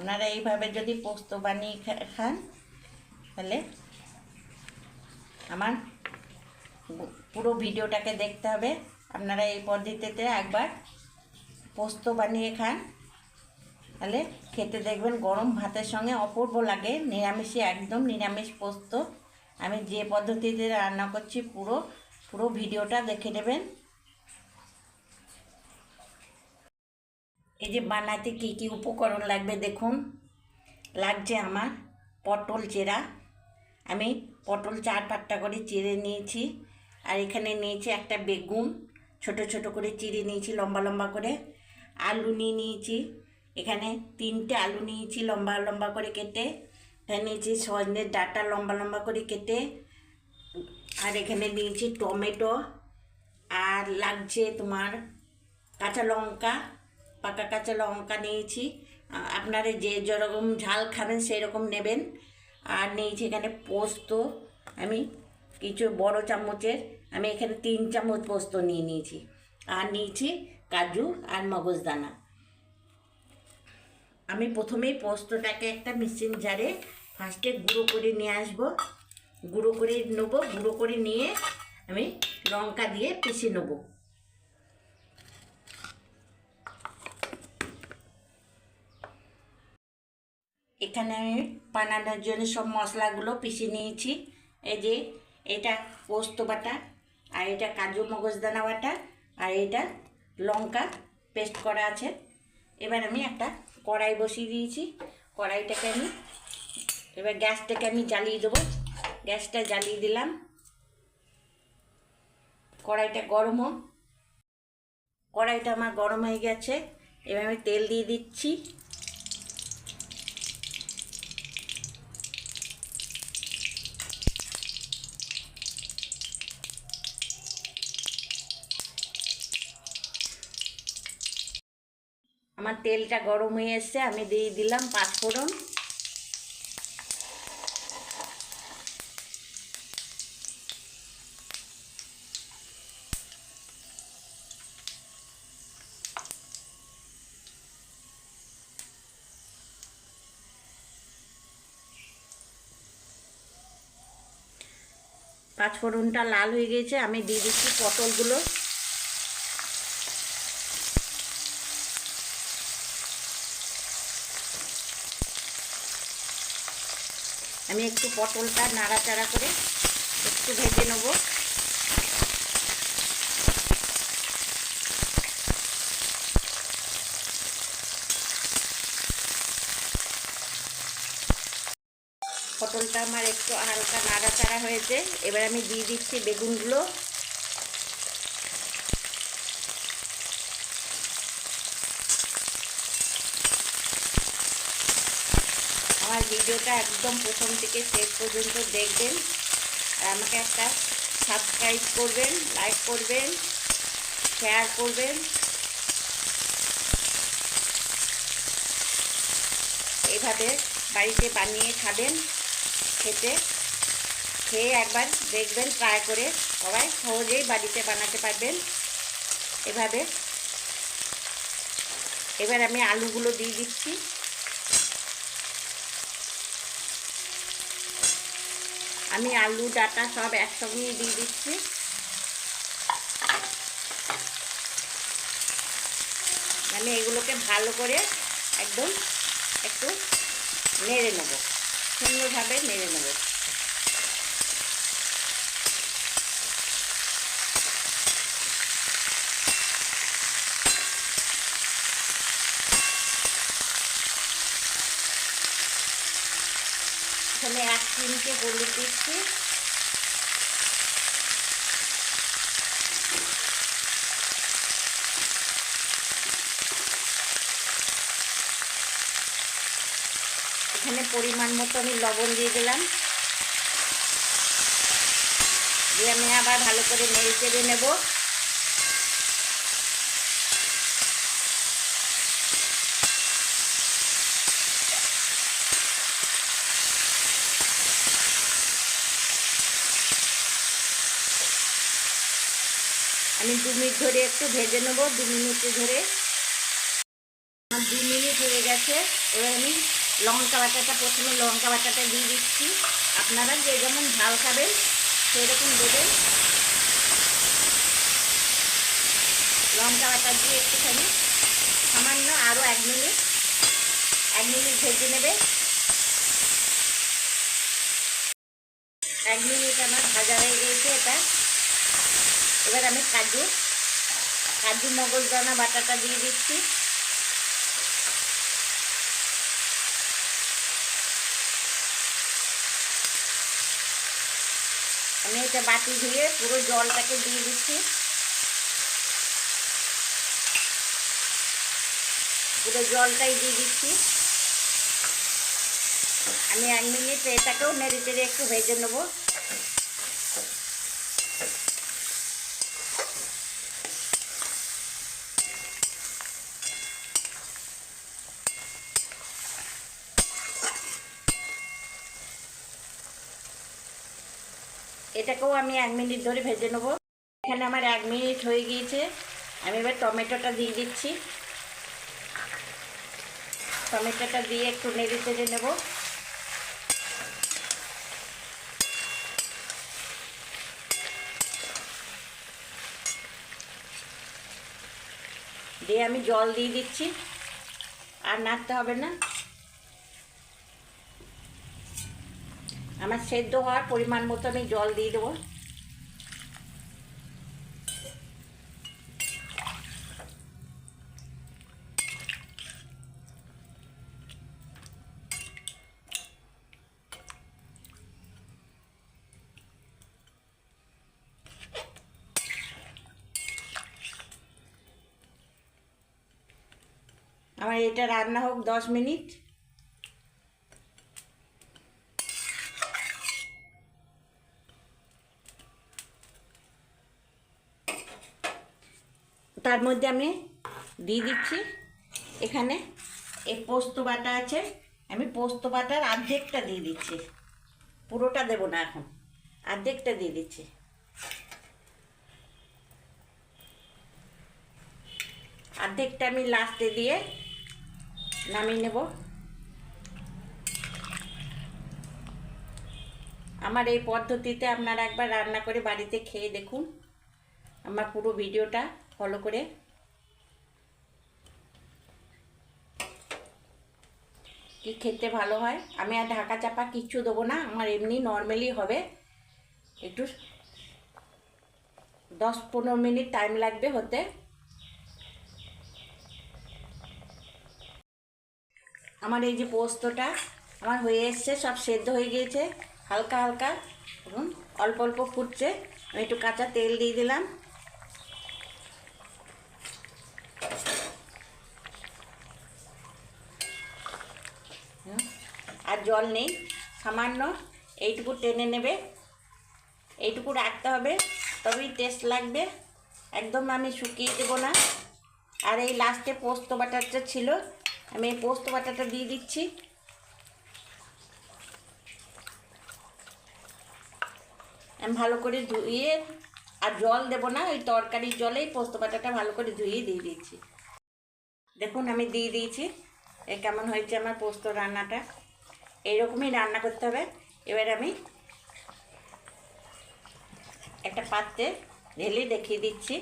আপনারা এইভাবে যদি পোস্ত বানিয়ে খান, তাহলে আমার পুরো ভিডিওটাকে দেখতে হবে। আপনারা এই পদ্ধতিতে একবার পোস্ত বানিয়ে খান। তাহলে খেতে দেখবেন গরম ভাতের সঙ্গে অপূর্ব লাগে নিরামিষে একদম নিরামিষ পোস্ত। আমি যে পদ্ধতিতে রান্না করছি পুরো পুরো ভিডিওটা দেখে নেবেন। এই যে বানাতে কী কী উপকরণ লাগবে দেখুন। লাগছে আমার পটল চেরা। আমি পটল চার পাট্টা করে চিড়ে নিয়েছি। আর এখানে নিয়েছি একটা বেগুন, ছোট ছোট করে চিড়ে নিয়েছি, লম্বা লম্বা করে। আলু নিয়ে নিয়েছি। এখানে তিনটে আলু নিয়েছি, লম্বা লম্বা করে কেটে। এখানে নিয়েছি সজনের ডাটা, লম্বা লম্বা করে কেটে। আর এখানে নিয়েছি টমেটো। আর লাগছে তোমার কাঁচা লঙ্কা। পাকা কাঁচা লঙ্কা নিয়েছি। আপনারা যে যেরকম ঝাল খাবেন সেই রকম নেবেন। আর নিয়েছি এখানে পোস্ত। আমি কিছু বড় চামচের, আমি এখানে তিন চামচ পোস্ত নিয়ে নিয়েছি। আর নিয়েছি কাজু আর মগজদানা আমি প্রথমেই পোস্তটাকে একটা মিক্সিং জারে ফার্স্টে গুঁড়ো করে নিয়ে আসব। গুঁড়ো করে নেব, গুঁড়ো করে নিয়ে আমি লঙ্কা দিয়ে পিষে নেব। এখানে আমি বানানোর জন্য সব মশলাগুলো পিষে নিয়েছি। এই যে এটা পোস্ত বাটা, আর এটা কাজু মগজদানা বাটা, আর এটা লঙ্কা পেস্ট করা আছে। এবার আমি একটা কড়াই বসিয়ে দিয়েছি। কড়াইটাকে আমি, এবার গ্যাসটাকে আমি জ্বালিয়ে দেবো। গ্যাসটা জ্বালিয়ে দিলাম। কড়াইটা গরম হোক। কড়াইটা আমার গরম হয়ে গেছে। এবার আমি তেল দিয়ে দিচ্ছি। আমার তেলটা গরম হয়ে এসছে, আমি দিয়ে দিলাম পাঁচফোড়ন পাঁচফোড়নটা লাল হয়ে গেছে, আমি দিয়ে দিচ্ছি পটলগুলো। আমি একটু পটলটা নাড়াচাড়া করে একটু ভেজে নেব। পটলটা আমার একটু হালকা নাড়াচাড়া হয়েছে। এবার আমি দিয়ে দিচ্ছি বেগুনগুলো আমার ভিডিওটা একদম প্রথম থেকে শেষ পর্যন্ত দেখবেন। আর আমাকে একটা সাবস্ক্রাইব করবেন লাইক করবেন শেয়ার করবেন। এইভাবে বাড়িতে বানিয়ে খাবেন, খেতে। খেয়ে একবার দেখবেন ট্রাই করে সবাই সহজেই বাড়িতে বানাতে পারবেন। এভাবে। এবার আমি আলুগুলো দিয়ে দিচ্ছি। আমি আলু, ডাটা সব একসঙ্গে দিয়ে দিচ্ছি। আমি এগুলোকে ভালো করে একদম একটু নেড়ে নেব। সুন্দরভাবে নেড়ে নেব। চিমটে হলুদ দিচ্ছি। এখানে পরিমাণ মতো আমি লবণ দিয়ে দিলাম। দিয়ে আমি আবার ভালো করে নেড়ে চেড়ে নেব। আমি দু মিনিট ধরে একটু ভেজে নেব, দু মিনিট ধরে। আমার দু মিনিট হয়ে গেছে, এবার আমি লঙ্কা বাটাটা প্রথমে লঙ্কা বাটাটা দিয়ে দিচ্ছি। আপনারা যে যেমন ঝাল খাবেন সেই রকম দেবেন। লঙ্কা বাটা দিয়ে একটুখানি, সামান্য আরও এক মিনিট এক মিনিট ভেজে নেবে। এক মিনিট আমার ভাজা হয়ে গিয়েছে এটা। এবার আমি কাজু কাজু মগজদানা বাটাটা দিয়ে দিচ্ছি। আমি এটা বাটি ধুয়ে পুরো জলটাকে দিয়ে দিচ্ছি। পুরো জলটাই দিয়ে দিচ্ছি। আমি এক মিনিট এটাকেও নেড়ে একটু ভেজে নেব। এটাকেও আমি এক মিনিট ধরে ভেজে নেব। এখানে আমার এক মিনিট হয়ে গিয়েছে। আমি এবার টমেটোটা দিয়ে দিচ্ছি। টমেটোটা দিয়ে একটু নেড়ে চেড়ে নেব। দিয়ে আমি জল দিয়ে দিচ্ছি। আর নাড়তে হবে না। আমার সেদ্ধ হওয়ার পরিমাণ মতো আমি জল দিয়ে দেবো। আমার এটা রান্না হোক দশ মিনিট। তার মধ্যে আমি দিয়ে দিচ্ছি। এখানে এই পোস্ত বাটা আছে। আমি পোস্ত বাটার অর্ধেকটা দিয়ে দিচ্ছি। পুরোটা দেবো না এখন। অর্ধেকটা দিয়ে দিচ্ছি। অর্ধেকটা আমি লাস্টে দিয়ে নামিয়ে নেব। আমার এই পদ্ধতিতে আপনারা একবার রান্না করে বাড়িতে খেয়ে দেখুন। আমার পুরো ভিডিওটা। ফলো করে। কি খেতে ভালো হয়? আমি আর ঢাকা চাপা কিচ্ছু দেবো না, আমার এমনি নর্মালি হবে। একটু দশ পনেরো মিনিট টাইম লাগবে হতে। আমার এই যে পোস্তটা আমার হয়ে এসছে, সব সেদ্ধ হয়ে গিয়েছে। হালকা হালকা এবং অল্প অল্প ফুটছে। আমি একটু কাঁচা তেল দিয়ে দিলাম হুম, আর জল নেই, সামান্য এইটুকু টেনে নেবে, এইটুকু রাখতে হবে, তবেই টেস্ট লাগবে। একদম আমি শুকিয়ে দেবো না। আর এই লাস্টে পোস্ত বাটারটা ছিল, আমি এই পোস্ত বাটাটা দিয়ে দিচ্ছি। আমি ভালো করে ধুয়ে, আর জল দেবো না, ওই তরকারির জলেই পোস্ত বাটাটা ভালো করে ধুয়ে দিয়ে দিচ্ছি দেখুন, আমি দিয়ে দিয়েছি। এ কেমন হয়েছে আমার পোস্ত রান্নাটা। এইরকমই রান্না করতে হবে। এবার আমি একটা পাত্রে ঢেলে দেখিয়ে দিচ্ছি।